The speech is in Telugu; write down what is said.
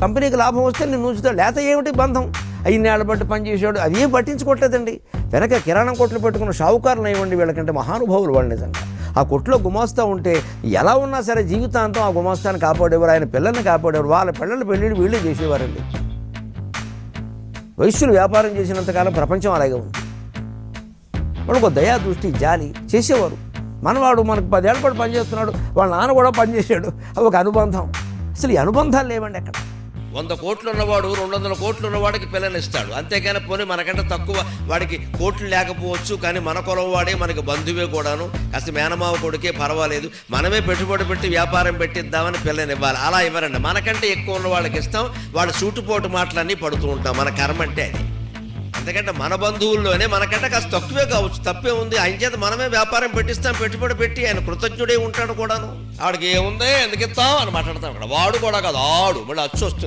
కంపెనీకి లాభం వస్తే నేను ఉంచుతాడు. లేత ఏమిటి బంధం? ఐదేళ్ళ బట్టి పనిచేసాడు అది ఏం పట్టించుకోవట్లేదండి. వెనక కిరాణం కొట్లు పెట్టుకున్న షావుకారులు ఇవ్వండి వీళ్ళకంటే మహానుభావులు వాళ్ళు నిజంగా. ఆ కొట్లో గుమాస్తా ఉంటే ఎలా ఉన్నా సరే జీవితాంతం ఆ గుమాస్తాన్ని కాపాడేవారు. ఆయన పిల్లల్ని కాపాడేవారు. వాళ్ళ పిల్లల పెళ్ళిళ్ళు వీళ్ళు చేసేవారండి. వైశ్యులు వ్యాపారం చేసినంతకాలం ప్రపంచం అలాగే ఉంది. వాళ్ళకు ఒక దయా దృష్టి జాలి చేసేవారు. మనవాడు మనకు పదేళ్ళ పాటు పనిచేస్తున్నాడు వాళ్ళ నాన్న కూడా పనిచేసాడు అవి ఒక అనుబంధం. అసలు ఈ అనుబంధాలు లేవండి అక్కడ. వంద కోట్లు ఉన్నవాడు రెండు వందల కోట్లు ఉన్నవాడికి పిల్లనిస్తాడు. అంతేగాని పోనీ మనకంటే తక్కువ వాడికి కోట్లు లేకపోవచ్చు కానీ మన కులం వాడే మనకి బంధువే కూడాను. కాస్త మేనమావ కొడుకే పర్వాలేదు. మనమే పెట్టుబడి పెట్టి వ్యాపారం పెట్టిద్దామని పిల్లని ఇవ్వాలి అలా ఇవ్వరండి. మనకంటే ఎక్కువ ఉన్న వాళ్ళకి ఇస్తాం. వాడు సూటుపోటు మాటలన్నీ పడుతూ ఉంటాం. మన కర్మ అంటే అది. ఎందుకంటే మన బంధువుల్లోనే మనకంటే కాస్త తక్కువే కావచ్చు. తప్పే ఉంది. ఆయన చేత మనమే వ్యాపారం పెట్టిస్తాం. పెట్టుబడి పెట్టి ఆయన కృతజ్ఞుడే ఉంటాడు కూడాను. ఆడికి ఏముంది? ఎందుకు ఇస్తాం? అని మాట్లాడతాం అక్కడ. వాడు కూడా కాదు. ఆడు. మళ్ళీ అచ్చు వస్తుంది.